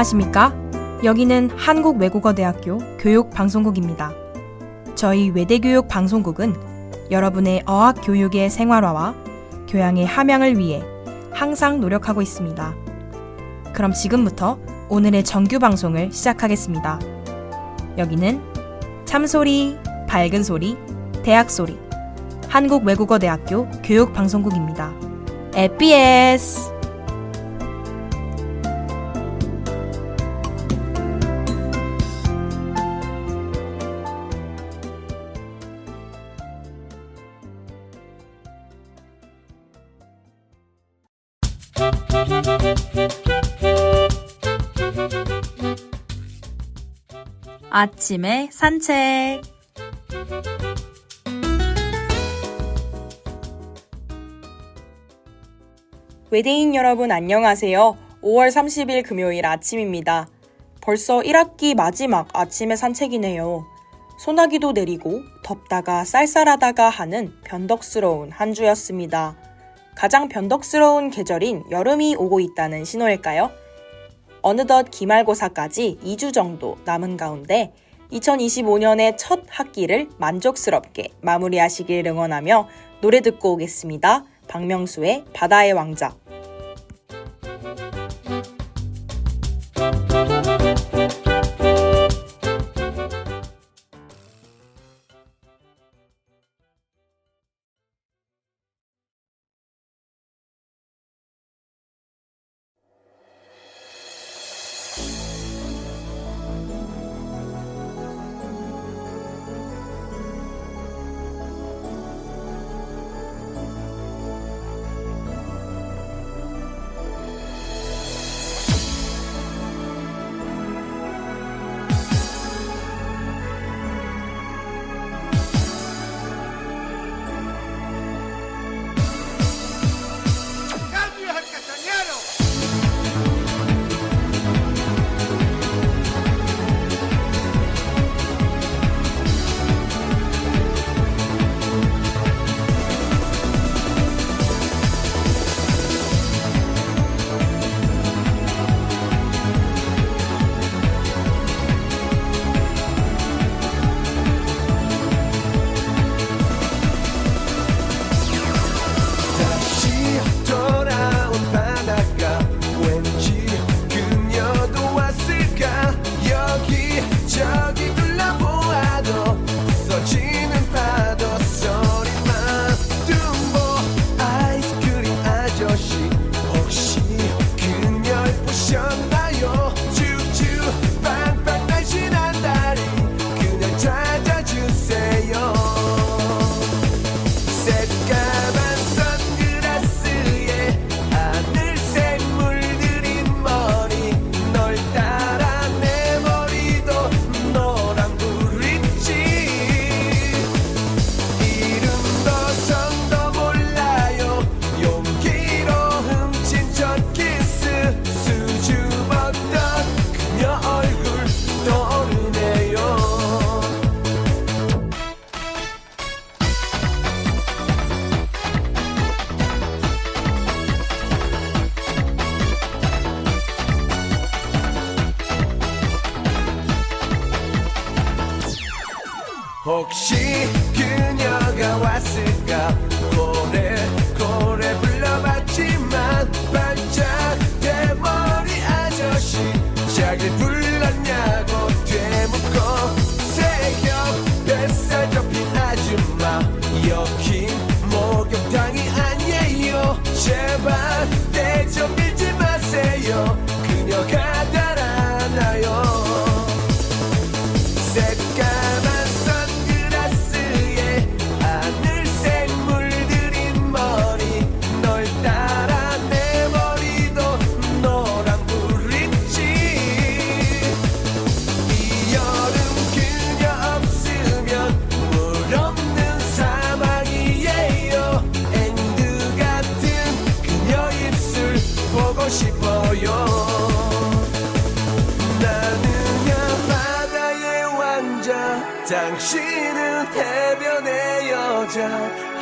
안녕하십니까? 여기는 한국외국어대학교 교육방송국입니다. 저희 외대교육 방송국은 여러분의 어학 교육의 생활화와 교양의 함양을 위해 항상 노력하고 있습니다. 그럼 지금부터 오늘의 정규 방송을 시작하겠습니다. 여기는 참소리, 밝은 소리, 대학 소리, 한국외국어대학교 교육방송국입니다. 에피에스! 아침에 산책. 외대인 여러분 안녕하세요. 5월 30일 금요일 아침입니다. 벌써 1학기 마지막 아침의 산책이네요. 소나기도 내리고 덥다가 쌀쌀하다가 하는 변덕스러운 한 주였습니다. 가장 변덕스러운 계절인 여름이 오고 있다는 신호일까요? 어느덧 기말고사까지 2주 정도 남은 가운데 2025년의 첫 학기를 만족스럽게 마무리하시길 응원하며 노래 듣고 오겠습니다. 박명수의 바다의 왕자. 혹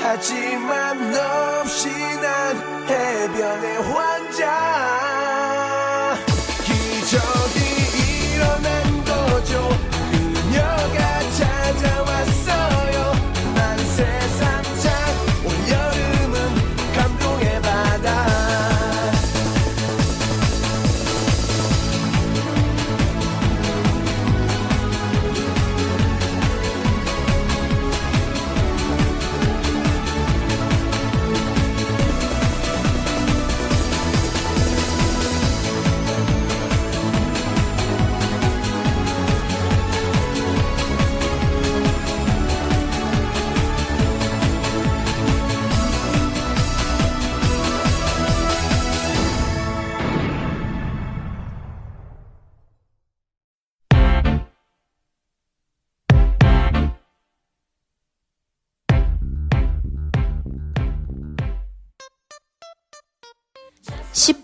하지만 너 없이 난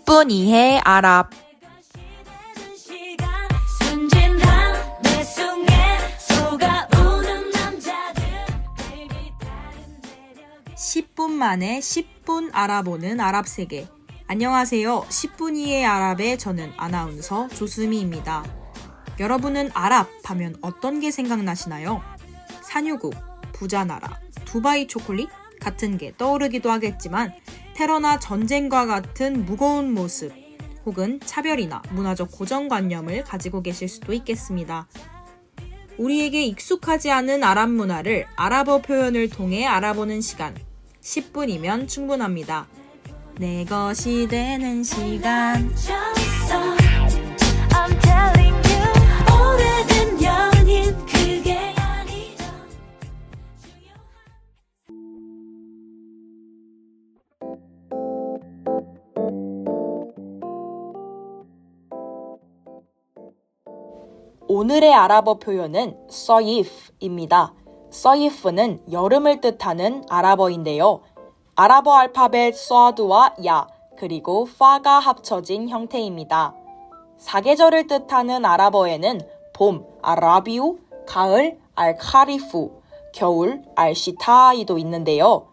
10분 이해 아랍 시간 순진한 내 속에 속아오는 남자들 baby 다른 매력이 10분 만에 10분 알아보는 아랍 세계. 안녕하세요. 10분 이해 아랍의 저는 아나운서 조수미입니다. 여러분은 아랍 하면 어떤 게 생각나시나요? 산유국, 부자 나라, 두바이 초콜릿 같은 게 떠오르기도 하겠지만 테러나 전쟁과 같은 무거운 모습 혹은 차별이나 문화적 고정관념을 가지고 계실 수도 있겠습니다. 우리에게 익숙하지 않은 아랍 문화를 아랍어 표현을 통해 알아보는 시간. 10분이면 충분합니다. 내 것이 되는 시간. 오늘의 아랍어 표현은 서이프입니다. 서이프는 여름을 뜻하는 아랍어인데요. 아랍어 알파벳 서드와 야 그리고 파가 합쳐진 형태입니다. 사계절을 뜻하는 아랍어에는 봄, 아라비우, 가을, 알카리프, 겨울, 알시타이도 있는데요.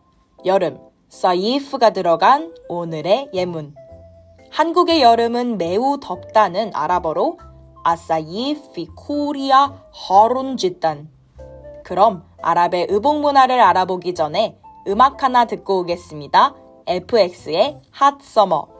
여름, 사이프가 들어간 오늘의 예문. 한국의 여름은 매우 덥다는 아랍어로 아사이 피 코리아 허룬 짓단. 그럼 아랍의 의복 문화를 알아보기 전에 음악 하나 듣고 오겠습니다. FX의 핫 서머.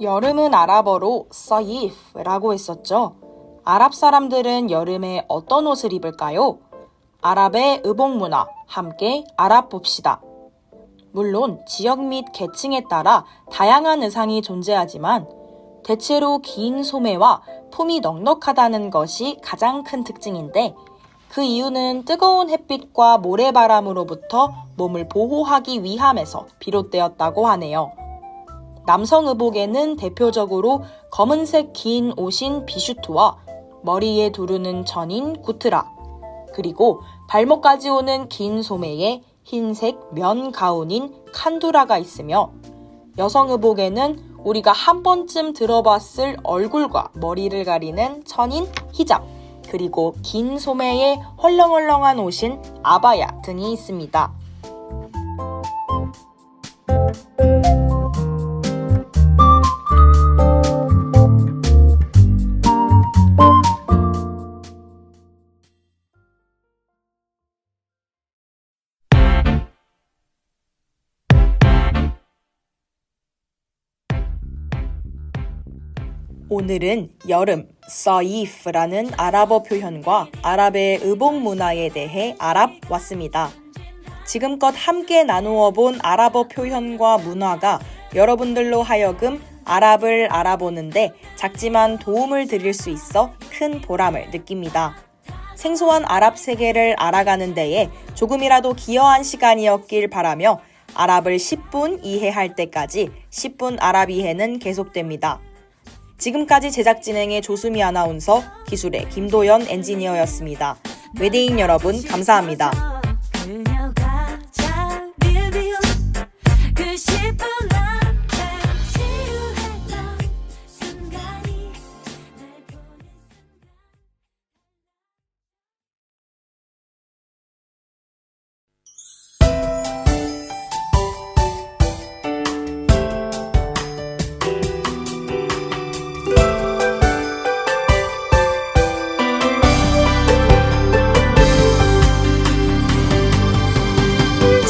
여름은 아랍어로 사이프라고 했었죠. 아랍 사람들은 여름에 어떤 옷을 입을까요? 아랍의 의복 문화 함께 알아봅시다. 물론 지역 및 계층에 따라 다양한 의상이 존재하지만 대체로 긴 소매와 품이 넉넉하다는 것이 가장 큰 특징인데 그 이유는 뜨거운 햇빛과 모래바람으로부터 몸을 보호하기 위함에서 비롯되었다고 하네요. 남성 의복에는 대표적으로 검은색 긴 옷인 비슈트와 머리에 두르는 천인 구트라, 그리고 발목까지 오는 긴 소매에 흰색 면 가운인 칸두라가 있으며 여성 의복에는 우리가 한 번쯤 들어봤을 얼굴과 머리를 가리는 천인 히잡, 그리고 긴 소매에 헐렁헐렁한 옷인 아바야 등이 있습니다. 오늘은 여름, 사이프라는 아랍어 표현과 아랍의 의복 문화에 대해 알아봤습니다. 지금껏 함께 나누어 본 아랍어 표현과 문화가 여러분들로 하여금 아랍을 알아보는데 작지만 도움을 드릴 수 있어 큰 보람을 느낍니다. 생소한 아랍 세계를 알아가는 데에 조금이라도 기여한 시간이었길 바라며 아랍을 10분 이해할 때까지 10분 아랍 이해는 계속됩니다. 지금까지 제작 진행의 조수미 아나운서, 기술의 김도연 엔지니어였습니다. 외대인 여러분 감사합니다.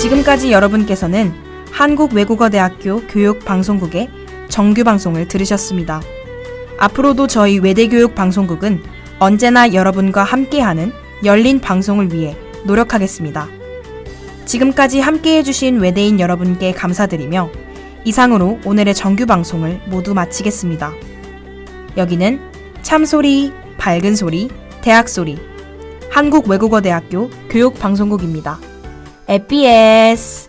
지금까지 여러분께서는 한국외국어대학교 교육방송국의 정규 방송을 들으셨습니다. 앞으로도 저희 외대교육 방송국은 언제나 여러분과 함께하는 열린 방송을 위해 노력하겠습니다. 지금까지 함께해 주신 외대인 여러분께 감사드리며 이상으로 오늘의 정규 방송을 모두 마치겠습니다. 여기는 참소리, 밝은 소리, 대학소리, 한국외국어대학교 교육방송국입니다. EPS.